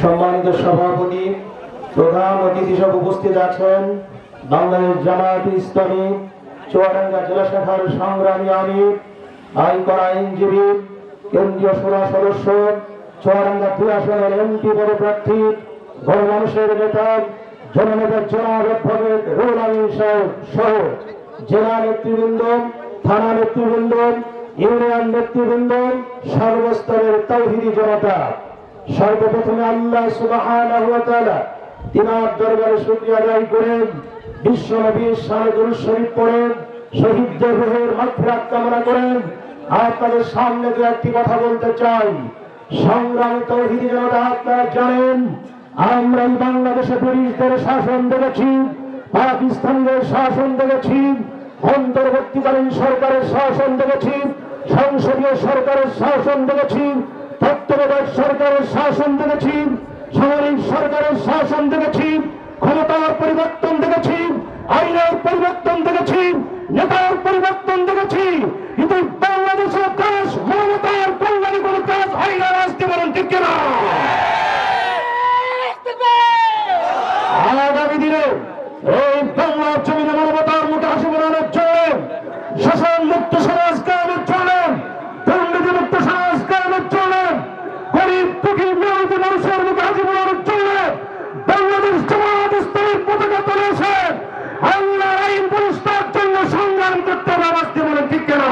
সম্মানিত সভাপতি, প্রধান অতিথি সব উপস্থিত আছেন। বাংলাদেশ জামাত ইসলামী চুয়াডাঙ্গা জেলা শাখার সংগ্রামী আমির আইকর আইনজীবী কেন্দ্রীয় সুরা সদস্য, চুয়াডাঙ্গা দুই আসনের এমপি পদপ্রার্থী গণমানুষের নেতা, জননেতা জনাব রুল সাহেব সহ জেলা নেতৃবৃন্দ, থানা নেতৃবৃন্দ, ইউনিয়ন নেতৃবৃন্দ, সর্বস্তরের তৌহিদি জনতা। সর্বপ্রথমে আল্লাহ সুবহানাহু ওয়া তিনার দরবারে শুকরিয়া আদায় করেন। বিশ্ব নবীর দুরূদ শরীফ পড়েন, শহীদদের রুহের মাগফিরাত কামনা করেন। আপনাদের সামনে দু একটি কথা বলতে চাই। সংগ্রামী তৌহিদি জনতা, আপনারা জানেন আমরা এই বাংলাদেশে ব্রিটিশদের শাসন দেখেছি, পাকিস্তানদের শাসন দেখেছি, অন্তর্বর্তীকালীন সরকারের শাসন দেখেছি, সংসদীয় সরকারের শাসন দেখেছি, তত্ত্বাবধায়ক সরকারের শাসন দেখেছি, সামরিক সরকারের শাসন দেখেছি, ক্ষমতার পরিবর্তন দেখেছি, আইনের পরিবর্তন দেখেছি, নেতার পরিবর্তন দেখেছি। শাসন মুক্ত সমাজ কায়েমের জন্য দুর্নীতি মুক্ত সমাজ কায়েমের জন্য গরিব, দুঃখী মেহনতি মানুষের মুখে হাসি বোনানোর জন্য বাংলাদেশ জামাত ইসলামের পতাকা তুলে এসে আল্লাহর আইন প্রতিষ্ঠার জন্য সংগ্রাম করতে হবে আওয়াজটি বলেন, ঠিক কেনা?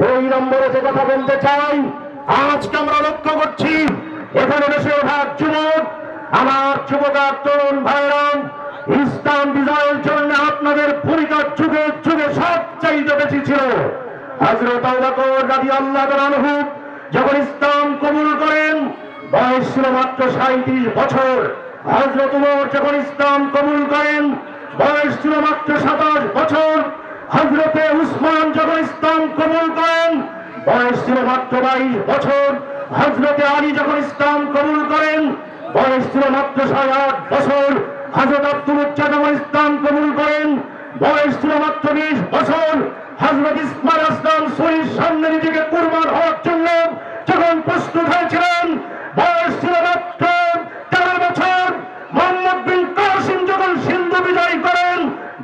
দুই নম্বরে যে কথা বলতে চাই, আজকে আমরা লক্ষ্য করছি, এখানে বেশিরভাগ যুবক, আমার যুবকার তরুণ ভাইরাম চাইতে বেশি ছিল। হজরত যখন ইসলাম কবুল করেন, বয়স ছিল মাত্র সাঁত্রিশ বছর। হজরত উমর যখন ইসলাম কবুল করেন, বয়স ছিল মাত্র সাতাশ বছর। হজরতে উসমান যখন ইসলাম কবুল করেন, বয়স ছিল মাত্র বাইশ বছর। হজরতে আলী যখন ইসলাম কবুল করেন, বয়স ছিল মাত্র সাড়ে আট বছর। হজরত আব্দুল উচ্চা যখন ইসলাম কবুল করেন বয়স ছিল মাত্র বিশ বছর। হজরত ইসমাল আসলাম শরীর সামনে নিজেকে কুরবান হওয়ার জন্য যখন প্রস্তুত হয়েছিলেন, বয়স ছিল মাত্র তেরো বছর। মোহাম্মদ বিন কাসিম যখন সিন্ধু বিজয় করেন,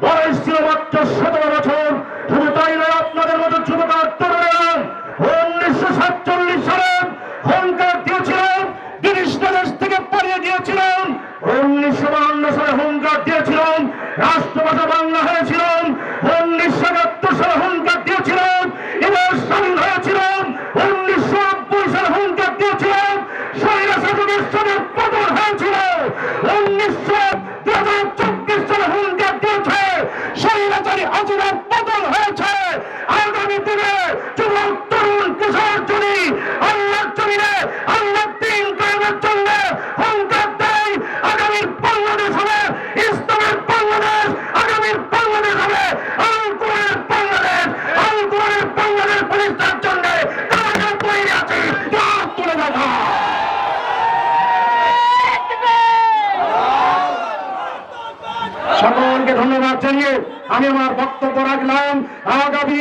বয়স ছিল মাত্র সতেরো বছর। শুধু তাই নয়, আপনাদের মতো যুবকার তরুণেরা উনিশশো সাতচল্লিশ সালে হুঙ্কার দিয়েছিলেন, ব্রিটিশ দেশ থেকে পালিয়ে দিয়েছিলেন উনিশশো বাহান্ন সালে হুঙ্কার দিয়েছিলেন, রাষ্ট্রভাষা বাংলা হয়েছিলেন সকলকে ধন্যবাদ জানিয়ে আমি আমার বক্তব্য রাখলাম। আগামী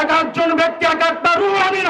এক একজন ব্যক্তি, এক একটা রুল আমিন